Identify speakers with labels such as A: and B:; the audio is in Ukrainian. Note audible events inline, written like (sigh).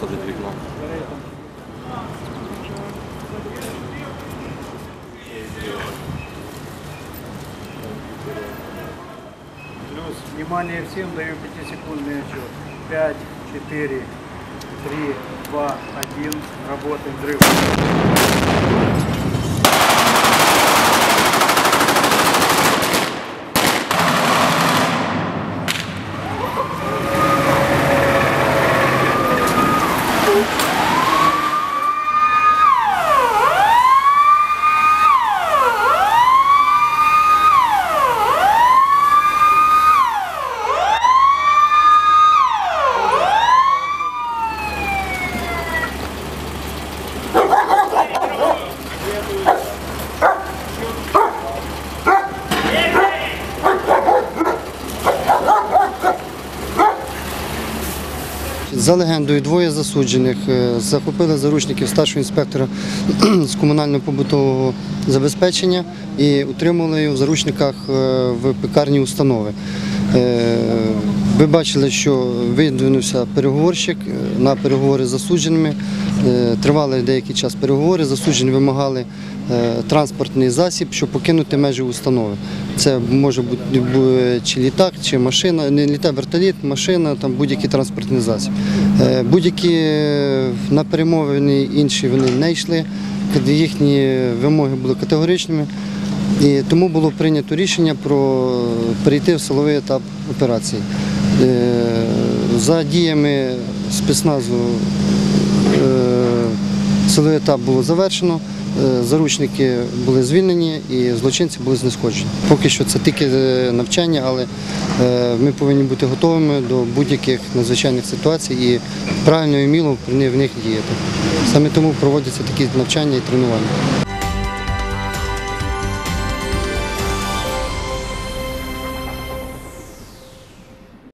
A: высадить вигнал. Плюс, внимание всем, даю 5-секундный отчет. 5, 4, 3, 2, 1, работаем, дрыв.
B: За легендою, двоє засуджених е, захопили заручників старшого інспектора (clears throat) з комунально-побутового забезпечення і утримали його в заручниках е, в пекарні установи. Е, Ви бачили, що видвинувся переговорщик е, на переговори з засудженими. Е, Тривали деякий час переговори. Засуджені вимагали транспортний засіб, щоб покинути межі установи. Це може бути чи літак, чи машина, не літак, вертоліт, машина, там будь-який транспортний засіб. Будь-які на перемовини інші вони не йшли, їхні вимоги були категоричними. І тому було прийнято рішення про перейти в силовий етап операції. Е, За діями спецназу е, силовий етап було завершено, е, заручники були звільнені і злочинці були знешкоджені. Поки що це тільки навчання, але ми повинні бути готовими до будь-яких надзвичайних ситуацій і правильно і вміло в них діяти. Саме тому проводяться такі навчання і тренування.